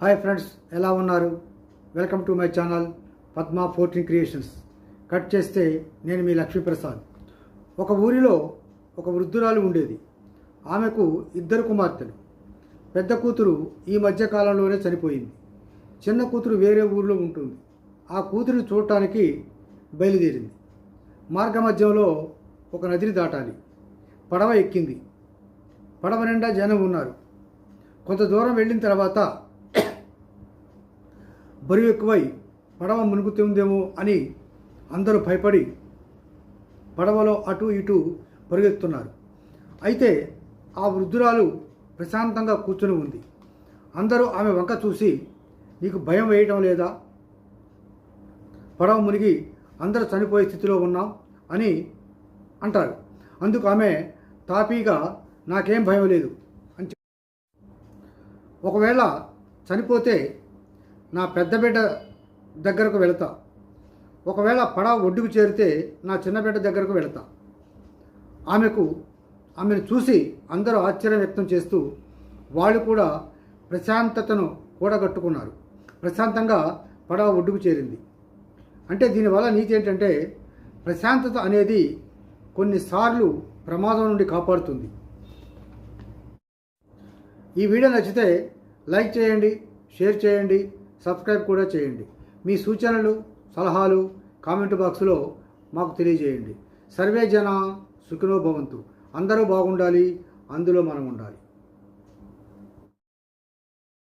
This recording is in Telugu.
హాయ్ ఫ్రెండ్స్ ఎలా ఉన్నారు? Welcome to my channel Padma fourteen creations. Cut చేస్తే నేను మీ లక్ష్మీప్రసాద్. ఒక ఊరిలో ఒక వృద్ధురాలు ఉండేది. ఆమెకు ఇద్దరు కుమార్తెలు. పెద్ద కూతురు ఈ మధ్యకాలంలోనే చనిపోయింది. చిన్న కూతురు వేరే ఊరిలో ఉంటుంది. ఆ కూతురు చూడటానికి బయలుదేరింది. మార్గ మధ్యంలో ఒక నదిని దాటాలి. పడవ ఎక్కింది. పడవ నిండా జనం ఉన్నారు. కొంత దూరం వెళ్ళిన తర్వాత బరువు ఎక్కువై పడవ మునుగుతుందేమో అని అందరూ భయపడి పడవలో అటు ఇటు పరుగెత్తున్నారు అయితే ఆ వృద్ధురాలు ప్రశాంతంగా కూర్చుని ఉంది. అందరూ ఆమె వంక చూసి నీకు భయం వేయటం లేదా? పడవ మునిగి అందరూ చనిపోయే స్థితిలో ఉన్నాం అని అంటారు. అందుకు ఆమె తాపీగా నాకేం భయం లేదు అని ఒకవేళ చనిపోతే నా పెద్ద బిడ్డ దగ్గరకు వెళతా. ఒకవేళ పడవ ఒడ్డుకు చేరితే నా చిన్న బిడ్డ దగ్గరకు వెళతా. ఆమెకు ఆమెను చూసి అందరూ ఆశ్చర్యం వ్యక్తం చేస్తూ వాళ్ళు కూడా ప్రశాంతతను కూడగట్టుకున్నారు. ప్రశాంతంగా పడవ ఒడ్డుకు చేరింది. అంటే దీనివల్ల నీతి ఏంటంటే ప్రశాంతత అనేది కొన్నిసార్లు ప్రమాదం నుండి కాపాడుతుంది. ఈ వీడియో నచ్చితే లైక్ చేయండి షేర్ చేయండి. సబ్స్క్రైబ్ కూడా చేయండి. మీ సూచనలు సలహాలు కామెంట్ బాక్స్లో మాకు తెలియజేయండి. సర్వే జన సుఖినో భవంతు. అందరూ బాగుండాలి అందులో మనం ఉండాలి.